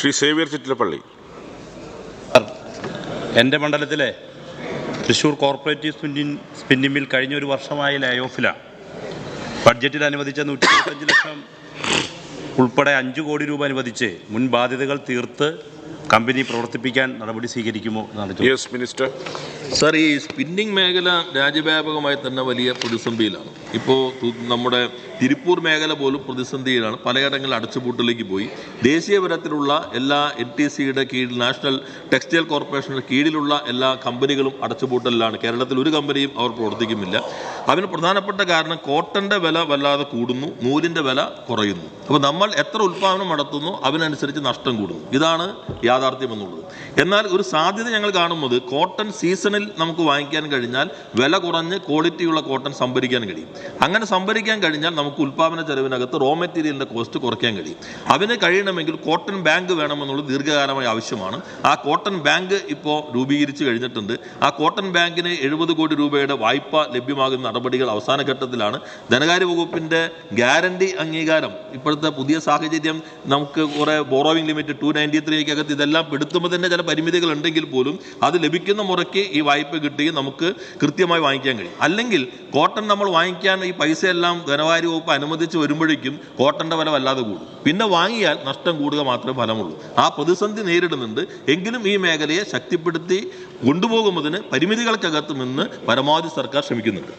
Shri Xavier Chittilappilly. എന്റെ മണ്ഡലത്തിലെ Thrissur cooperative spinning spinning mill കഴിഞ്ഞ ഒരു വർഷമായി ലേ ഓഫിലാണ് ബഡ്ജറ്റിൽ അനുവദിച്ച നൂറ്റി ഇരുപത്തഞ്ച് ലക്ഷം ഉൾപ്പെടെ അഞ്ച് കോടി രൂപ അനുവദിച്ച് മുൻ ബാധ്യതകൾ തീർത്ത് കമ്പനി പ്രവർത്തിപ്പിക്കാൻ നടപടി സ്വീകരിക്കുമോ എന്നാണ് മിനിസ്റ്റർ സാർ ഈ സ്പിന്നിംഗ് മേഖല രാജ്യവ്യാപകമായി തന്നെ വലിയ പ്രതിസന്ധിയിലാണ്. ഇപ്പോൾ നമ്മുടെ തിരുപ്പൂർ മേഖല പോലും പ്രതിസന്ധിയിലാണ്. പലയിടങ്ങളിൽ അടച്ചുപൂട്ടലേക്ക് പോയി. ദേശീയ തലത്തിലുള്ള എല്ലാ എൻ ടി സിയുടെ കീഴിൽ നാഷണൽ ടെക്സ്റ്റൈൽ കോർപ്പറേഷന്റെ കീഴിലുള്ള എല്ലാ കമ്പനികളും അടച്ചുപൂട്ടലിലാണ്. കേരളത്തിൽ ഒരു കമ്പനിയും അവർ പ്രവർത്തിക്കുന്നില്ല. അതിന് പ്രധാനപ്പെട്ട കാരണം കോട്ടന്റെ വില വല്ലാതെ കൂടുന്നു നൂലിന്റെ വില കുറയുന്നു. അപ്പോൾ നമ്മൾ എത്ര ഉൽപ്പാദനം നടത്തുന്നു അതിനനുസരിച്ച് നഷ്ടം കൂടുന്നു. ഇതാണ് യാഥാർത്ഥ്യം എന്നുള്ളത് എന്നാൽ ഒരു സാധ്യത ഞങ്ങൾ കാണുന്നത് കോട്ടൺ സീസണിൽ നമുക്ക് വാങ്ങിക്കാൻ കഴിഞ്ഞാൽ വില കുറഞ്ഞ് ക്വാളിറ്റിയുള്ള കോട്ടൺ സംഭരിക്കാൻ കഴിയും. അങ്ങനെ സംഭരിക്കാൻ കഴിഞ്ഞാൽ നമുക്ക് ഉൽപ്പാദന ചെലവിനകത്ത് റോ മെറ്റീരിയലിന്റെ കോസ്റ്റ് കുറയ്ക്കാൻ കഴിയും. അതിന് കഴിയണമെങ്കിൽ കോട്ടൺ ബാങ്ക് വേണമെന്നുള്ളത് ദീർഘകാലമായി ആവശ്യമാണ്. ആ കോട്ടൺ ബാങ്ക് ഇപ്പോൾ രൂപീകരിച്ച് കഴിഞ്ഞിട്ടുണ്ട്. ആ കോട്ടൺ ബാങ്കിന് എഴുപത് കോടി രൂപയുടെ വായ്പ ലഭ്യമാകുന്ന നടപടികൾ അവസാന ഘട്ടത്തിലാണ്. ധനകാര്യ വകുപ്പിന്റെ ഗ്യാരണ്ടി അംഗീകാരം ഇപ്പോഴത്തെ പുതിയ സാഹചര്യം നമുക്ക് കുറേ ബോറോവിംഗ് ലിമിറ്റ് ടു നയന്റി ത്രീക്കകത്ത് ഇതെല്ലാം പെടുത്തുമ്പോൾ തന്നെ ചില പരിമിതികൾ ഉണ്ടെങ്കിൽ പോലും അത് ലഭിക്കുന്ന മുറയ്ക്ക് ഈ വായ്പ കിട്ടി നമുക്ക് കൃത്യമായി വാങ്ങിക്കാൻ കഴിയും. അല്ലെങ്കിൽ കോട്ടൺ നമ്മൾ വാങ്ങിക്കാൻ ഈ പൈസയെല്ലാം ധനകാര്യ വകുപ്പ് അനുവദിച്ച് വരുമ്പോഴേക്കും കോട്ടന്റെ വില വല്ലാതെ കൂടും. പിന്നെ വാങ്ങിയാൽ നഷ്ടം കൂടുക മാത്രമേ ഫലമുള്ളൂ. ആ പ്രതിസന്ധി നേരിടുന്നുണ്ട്. എങ്കിലും ഈ മേഖലയെ ശക്തിപ്പെടുത്തി കൊണ്ടുപോകുന്നതിന് പരിമിതികൾക്കകത്ത് നിന്ന് പരമാവധി സർക്കാർ ശ്രമിക്കുന്നുണ്ട്.